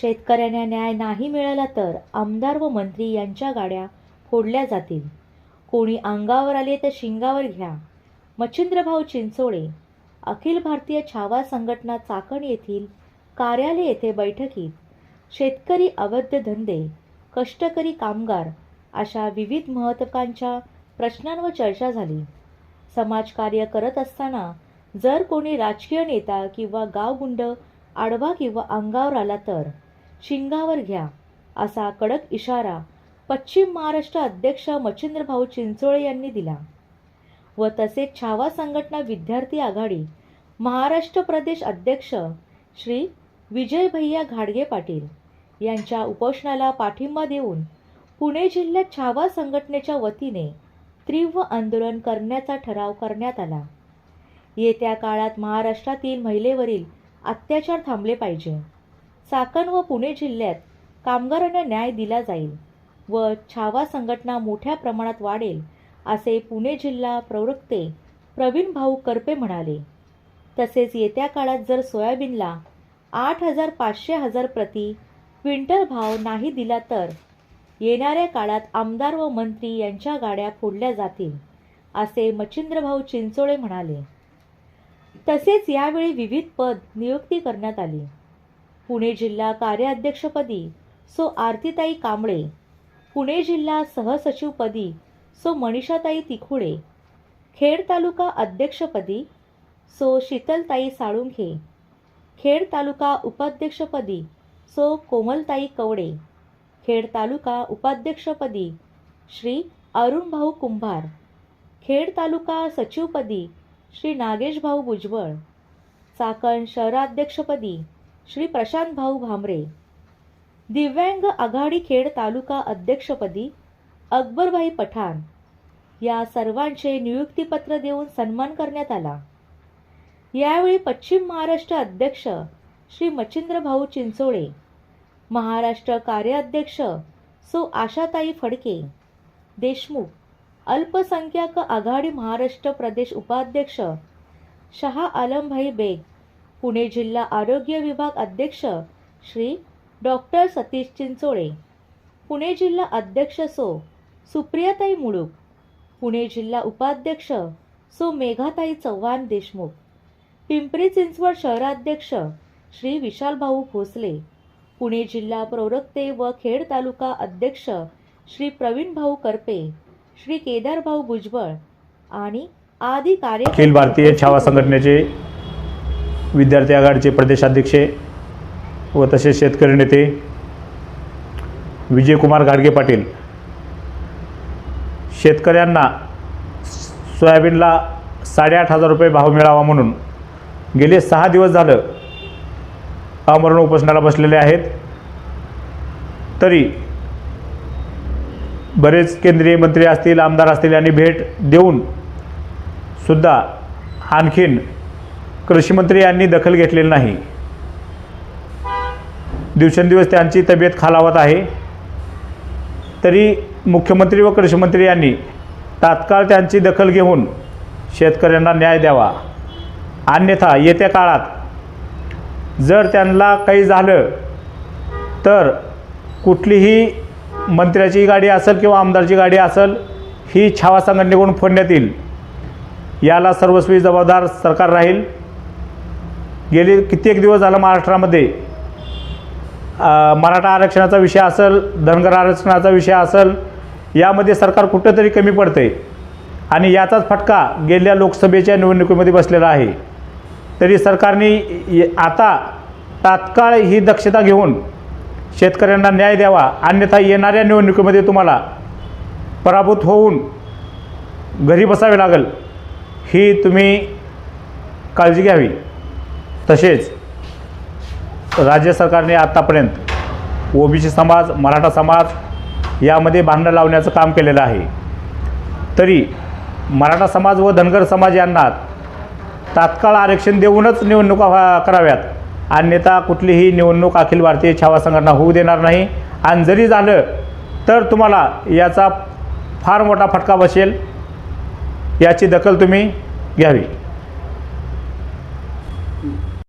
शेतकऱ्यांना न्याय नाही मिळाला तर आमदार व मंत्री यांच्या गाड्या फोडल्या जातील. कोणी अंगावर आले तर शिंगावर घ्या. मच्छिंद्रभाऊ चिंचोळे अखिल भारतीय छावा संघटना चाकण येथील कार्यालय येथे बैठकीत शेतकरी अवैध धंदे कष्टकरी कामगार अशा विविध महत्त्वाकांच्या प्रश्नांवर चर्चा झाली. समाजकार्य करत असताना जर कोणी राजकीय नेता किंवा गावगुंड आडवा किंवा अंगावर आला तर शिंगावर घ्या. असा कडक इशारा पश्चिम महाराष्ट्र अध्यक्ष मच्छिंद्रभाऊ चिंचोळे यांनी दिला. व तसेच छावा संघटना विद्यार्थी आघाडी महाराष्ट्र प्रदेश अध्यक्ष श्री विजय भैया घाडगे पाटील यांच्या उपोषणाला पाठिंबा देऊन पुणे जिल्ह्यात छावा संघटनेच्या वतीने तीव्र आंदोलन करण्याचा ठराव करण्यात आला. येत्या काळात महाराष्ट्रातील महिलेवरील अत्याचार थांबले पाहिजे. चाकण व पुणे जिल्ह्यात कामगारांना न्याय दिला जाईल व छावा संघटना मोठ्या प्रमाणात वाढेल असे पुणे जिल्हा प्रवक्ते प्रवीण भाऊ करपे म्हणाले. तसेच येत्या काळात जर सोयाबीनला आठ हजार पाचशे हजार प्रति क्विंटल भाव नाही दिला तर येणाऱ्या काळात आमदार व मंत्री यांच्या गाड्या फोडल्या जातील असे मच्छिंद्रभाऊ चिंचोळे म्हणाले. तसेच यावेळी विविध पद नियुक्ती करण्यात आली. पुणे जिल्हा कार्याध्यक्षपदी सो आरतीताई कांबळे पुणे जिल्हा सहसचिवपदी सो मनीषाताई तिखुळे खेड तालुका अध्यक्षपदी सो शीतलताई साळुंखे खेड तालुका उपाध्यक्षपदी सो कोमलताई कवडे खेड तालुका उपाध्यक्षपदी श्री अरुणभाऊ कुंभार खेड तालुका सचिवपदी श्री नागेशभाऊ भुजबळ चाकण शहराध्यक्षपदी श्री प्रशांत भाऊ भामरे दिव्यांग आघाडी खेड तालुका अध्यक्षपदी अकबरभाई पठाण या सर्वांचे नियुक्तीपत्र देऊन सन्मान करण्यात आला. यावेळी पश्चिम महाराष्ट्र अध्यक्ष श्री मच्छिंद्रभाऊ चिंचोळे महाराष्ट्र कार्याध्यक्ष सो. आशाताई फडके देशमुख अल्पसंख्याक आघाडी महाराष्ट्र प्रदेश उपाध्यक्ष शहा आलमभाई बेग पुणे जिल्हा आरोग्य विभाग अध्यक्ष श्री डॉक्टर सतीश चिंचोळे पुणे जिल्हा अध्यक्ष सो सुप्रियाताई मुळूक पुणे जिल्हा उपाध्यक्ष सो मेघाताई चव्हाण देशमुख पिंपरी चिंचवड शहराध्यक्ष श्री विशालभाऊ भोसले पुणे जिल्हा प्रवक्ते व खेड तालुका अध्यक्ष श्री प्रवीण भाऊ करपे श्री केदारभाऊ भुजबळ आणि आदी कार्य अखिल भारतीय छावा संघटनेचे विद्यार्थी आघाडीचे प्रदेशाध्यक्ष व तसेच शेतकरी नेते विजयकुमार गाडगे पाटील. शेतकऱ्यांना सोयाबीनला साडेआठ हजार रुपये भाव मिळावा म्हणून गेले सहा दिवस झालं आमरण उपोषणाला बसलेले आहेत. तरी बरेच केंद्रीय मंत्री असतील आमदार असतील यांनी भेट देऊन सुद्धा आणखीन कृषीमंत्री यांनी दखल घेतलेली नाही. दिवसेंदिवस त्यांची तब्येत खालावत आहे. तरी मुख्यमंत्री व कृषीमंत्री यांनी तात्काळ त्यांची दखल घेऊन शेतकऱ्यांना न्याय द्यावा. अन्यथा येत्या काळात जर त्यांना काही झालं तर कुठलीही मंत्र्याची गाडी असेल किंवा आमदारची गाडी असेल ही छावा संघटनेकडून फोडण्यात येईल. याला सर्वस्वी जबाबदार सरकार राहील. गेले कित्येक दिवस झालं महाराष्ट्रामध्ये. मराठा आरक्षणाचा विषय असेल धनगर आरक्षणाचा विषय असेल यामध्ये सरकार कुठंतरी कमी पडते आणि याचाच फटका गेल्या लोकसभेच्या निवडणुकीमध्ये बसलेला आहे. तरी सरकारने आता तात्काळ ही दक्षता घेऊन शेतकऱ्यांना न्याय द्यावा अन्यथा येणाऱ्या निवडणुकीमध्ये तुम्हाला पराभूत होऊन घरी बसावे लागेल ही तुम्ही काळजी घ्यावी. तसेच राज्य सरकारने आत्तापर्यंत ओबीसी समाज मराठा समाज यामध्ये भांडणं लावण्याचं काम केलेलं आहे. तरी मराठा समाज व धनगर समाज यांना तात्काळ आरक्षण देऊनच निवडणुका व्हा- कराव्यात. अन्यथा कुठलीही निवडणूक अखिल भारतीय छावा संघटना होऊ देणार नाही. आणि जरी झालं तर तुम्हाला याचा फार मोठा फटका बसेल याची दखल तुम्ही घ्यावी.